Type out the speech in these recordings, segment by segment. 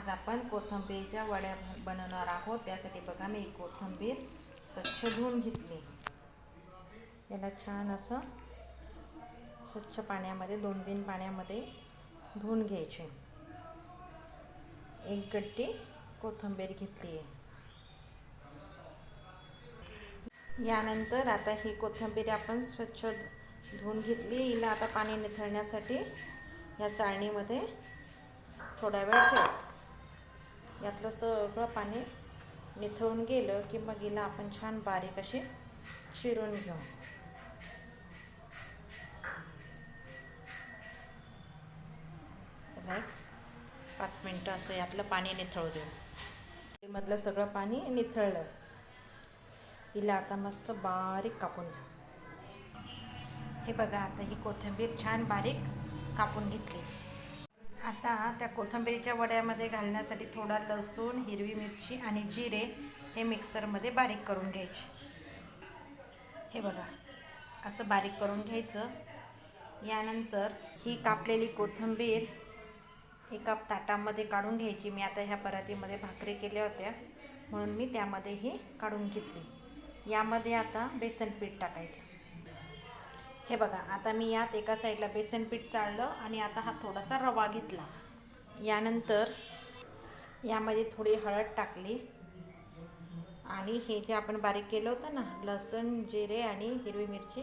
आज आपण कोथंबीरच्या वड्या बनवणार आहोत. त्यासाठी बघा मी कोथिंबीर स्वच्छ धुवून घेतली. याला छान असं स्वच्छ पाण्यामध्ये दोन तीन पाण्यामध्ये धुवून घ्यायचे. एक गट्टी कोथिंबीर घेतली. आहे यानंतर आता ही कोथंबीर आपण स्वच्छ धुवून घेतली. हिला आता पाणी निथळण्यासाठी या चाळणीमध्ये थोडा वेळ ठेव. यातलं सगळं पाणी निथळून गेलं की मग हिला आपण छान बारीक अशी चिरून घेऊ. पाच मिनटं असं यातलं पाणी निथळू देऊ. मधलं सगळं पाणी निथळलं. हिला आता मस्त बारीक कापून हे बघा आता ही कोथिंबीर छान बारीक कापून घेतली. आता त्या कोथिंबीरीच्या वड्यामध्ये घालण्यासाठी थोडा लसूण हिरवी मिरची आणि जिरे हे मिक्सरमध्ये बारीक करून घ्यायचे. हे बघा असं बारीक करून घ्यायचं. यानंतर ही कापलेली कोथिंबीर एका ताटामध्ये काढून घ्यायची. मी आता ह्या परातीमध्ये भाकरी केल्या होत्या म्हणून मी त्यामध्ये ही काढून घेतली. यामध्ये आता बेसन पीठ टाकायचं. हे बघा आता मी यात एका साईडला बेसन पीठ चाळलं आणि आता हा थोडासा रवा घेतला. यानंतर यामध्ये थोडी हळद टाकली. आणि हे जे आपण बारीक केलं होतं ना लसण जिरे आणि हिरवी मिरची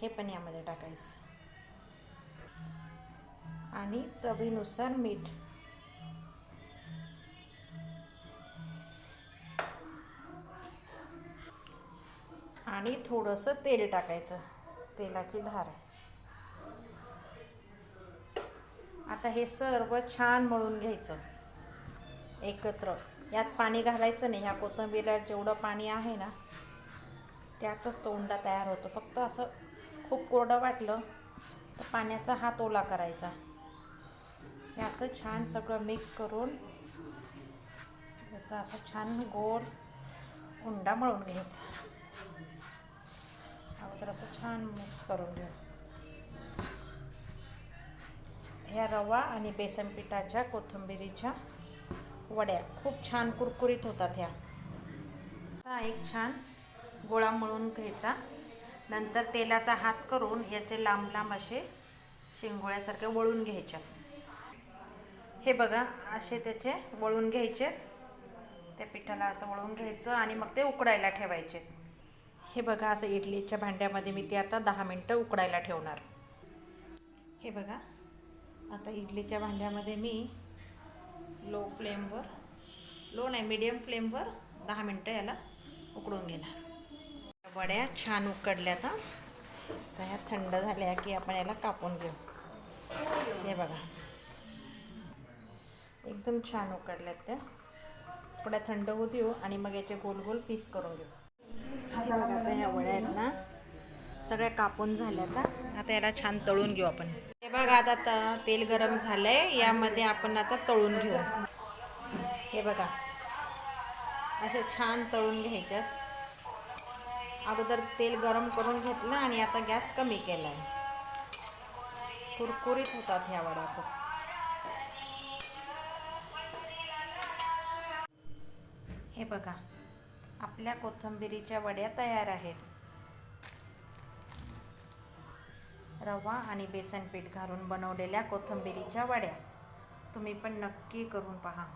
हे पण यामध्ये टाकायचं. आणि चवीनुसार मीठ. आणि थोडंसं तेल टाकायचं. तेलाची धार आहे. आता हे सर्व छान मळून घ्यायचं. एकत्र. यात पाणी घालायचं नाही. ह्या कोथंबीरला जेवढं पाणी आहे ना त्यातच तो उंडा तयार होतो. फक्त असं खूप कोरडं वाटलं तर पाण्याचा हात ओला करायचा. हे असं छान सगळं मिक्स करून याचा असं छान गोल उंडा मळून घ्यायचा. तर असं छान मिक्स करून घेऊ. ह्या रवा आणि बेसन पिठाच्या कोथिंबिरीच्या वड्या खूप छान कुरकुरीत होतात ह्या. आता एक छान गोळा मळून घ्यायचा. नंतर तेलाचा हात करून याचे लांब लांब असे शिंगोळ्यासारखे वळून घ्यायच्या हे बघा असे त्याचे वळून घ्यायचेत. त्या पिठाला असं वळून घ्यायचं आणि मग ते उकडायला ठेवायचे. हे बघा असं इडलीच्या भांड्यामध्ये मी ते आता दहा मिनटं उकडायला ठेवणार. हे बघा आता इडलीच्या भांड्यामध्ये मी लो फ्लेमवर लो नाही मीडियम फ्लेमवर दहा मिनटं याला उकडून घेणार. वड्या छान उकडल्या आता तर ह्या थंड झाल्या की आपण याला कापून घेऊ. हे बघा. एकदम छान उकडल्यात त्या. थोड्या थंड होऊ देऊ आणि मग याचे गोल गोल पीस करून घेऊ. आता ह्या वड्या आहेत ना सगळ्या कापून झाल्या आता. आता याला छान तळून घेऊ आपण. हे बघा आता तेल गरम झालंय यामध्ये आपण आता तळून घेऊ. हे बघा. असे छान तळून घ्यायच्यात अगोदर तेल गरम करून घेतलं आणि आता गॅस कमी केला आहे कुरकुरीत होतात ह्या वड्या खूप. हे बघा. आपल्या कोथिंबिरीच्या वड्या तयार आहेत. रवा आणि बेसन पीठ घालून बनवलेल्या कोथिंबिरीच्या वड्या. तुम्ही पण नक्की करून पहा.